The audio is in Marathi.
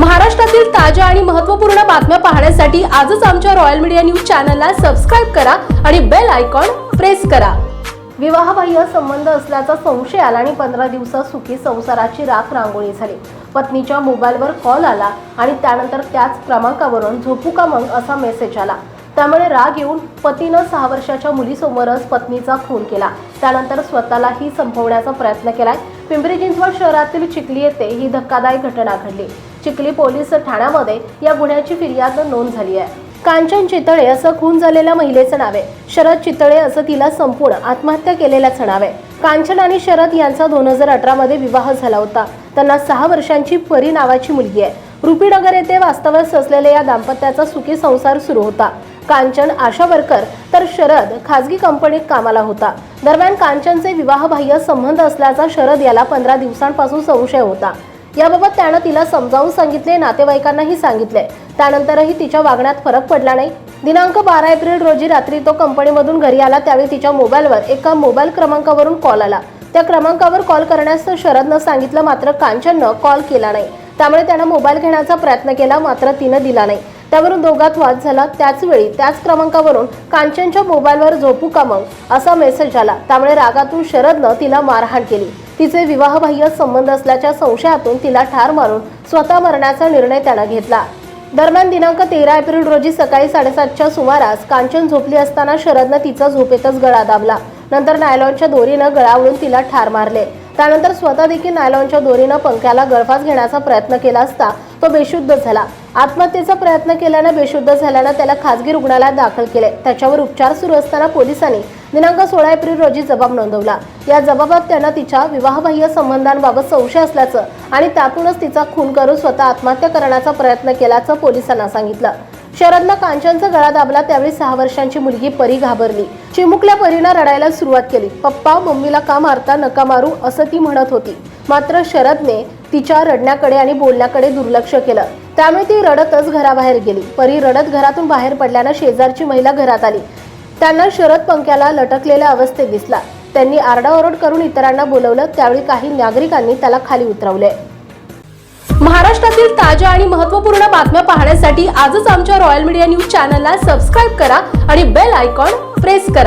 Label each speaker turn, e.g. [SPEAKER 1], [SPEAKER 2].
[SPEAKER 1] महाराष्ट्रातील ताज्या आणि महत्त्वपूर्ण बातम्या पाहण्यासाठी आजच आमच्या रॉयल मीडिया न्यूज चॅनलला सबस्क्राईब करा आणि बेल आयकॉन प्रेस करा. विवाहबाह्य संबंध असल्याचा संशय आला आणि पंधरा दिवसात सुखी संसाराची राख रांगोळी झाली. पत्नीच्या मोबाईलवर कॉल आला आणि त्यानंतर त्याच क्रमांकावरून झोपू का मग असा मेसेज आला. त्यामुळे राग येऊन पतीनं सहा वर्षाच्या मुलीसमोरच पत्नीचा खून केला. त्यानंतर स्वतःलाही संपवण्याचा प्रयत्न केलाय. पिंपरी चिंचवड शहरातील चिखली येथे ही धक्कादायक घटना घडली. चिखली पोलीस ठाण्यामध्ये या गुन्ह्याची फिर्याद नोंद झाली आहे. कांचन चितळे असं खून झालेल्या महिलेचं नाव आहे. शरद चितळे असं तिला संपूर्ण आत्महत्या केलेल्याचं नाव आहे कांचन आणि शरद यांचा दोन हजार अठरामध्ये विवाह झाला होता. त्यांना सहा वर्षांची परी नावाची मुलगी आहे. रुपीनगर येथे वास्तव्यास असलेल्या या दाम्पत्याचा सुखी संसार सुरू होता. कांचन आशा वर्कर तर शरद खाजगी कंपनीत कामाला होता. दरम्यान कांचनचे विवाहबाह्य संबंध असल्याचा शरद याला पंधरा दिवसांपासून संशय होता. याबाबत त्यानं तिला समजावून सांगितले नातेवाईकांनाही सांगितले. त्यानंतरही तिच्या वागण्यात फरक पडला नाही. दिनांक बारा एप्रिल रोजी रात्री तो कंपनीमधून घरी आला त्यावेळी तिच्या मोबाईलवर एका मोबाईल क्रमांकावरून कॉल आला. त्या क्रमांकावर कॉल करण्यास शरदनं सांगितलं मात्र कांचननं कॉल केला नाही. त्यामुळे त्यानं मोबाईल घेण्याचा प्रयत्न केला मात्र तिनं दिला नाही. त्यावरून दोघात वाद झाला. त्याचवेळी त्याच क्रमांकावरून कांचनच्या मोबाईलवर झोपू का मग? असा मेसेज आला. त्यामुळे रागातून शरदनं तिला मारहाण केली. तिचे विवाहबाह्य संबंध असल्याच्या संशयातून तिला ठार मारून स्वतः मरण्याचा निर्णय त्यानं घेतला. दरम्यान दिनांक तेरा एप्रिल रोजी सकाळी साडेसातच्या सुमारास कांचन झोपली असताना शरदनं तिचा झोपेतच गळा दाबला. नंतर नायलॉनच्या दोरीनं गळावळून तिला ठार मारले. त्यानंतर स्वतः देखील नायलॉनच्या दोरीनं पंख्याला गळफास घेण्याचा प्रयत्न केला असता तो बेशुद्ध झाला. आत्महत्येचा प्रयत्न केल्यानं बेशुद्ध झाल्यानं त्याला खासगी रुग्णालयात दाखल केले. त्याच्यावर उपचार सुरू असताना पोलिसांनी दिनांक सोळा एप्रिल रोजी जबाब नोंदवला. या जबाबात त्यांना तिच्या विवाहबाह्य संबंधांबाबत संशय असल्याचं आणि त्यातूनच तिचा खून करून स्वतः आत्महत्या करण्याचा प्रयत्न केल्याचं पोलिसांना सांगितलं. शरदनं कांचनचा गळा दाबला त्यावेळी सहा वर्षांची मुलगी परी घाबरली. चिमुकल्या परीनं रडायला सुरुवात केली. पप्पा मम्मीला का मारता नका मारू असं ती म्हणत होती. मात्र शरदने तिच्या रडण्याकडे आणि बोलण्याकडे दुर्लक्ष केलं. त्यामुळे ती रडतच घराबाहेर गेली. परी रडत घरातून बाहेर पडल्यानं शेजारची महिला घरात आली. त्यांना शरद पंख्याला लटकलेल्या अवस्थेत दिसला. त्यांनी आरडाओरड करून इतरांना बोलवलं त्यावेळी काही नागरिकांनी त्याला खाली उतरवले. महाराष्ट्रातील ताज्या आणि महत्त्वपूर्ण बातम्या पाहण्यासाठी आजच आमच्या रॉयल मीडिया न्यूज चॅनलला सबस्क्राईब करा आणि बेल आयकॉन प्रेस करा.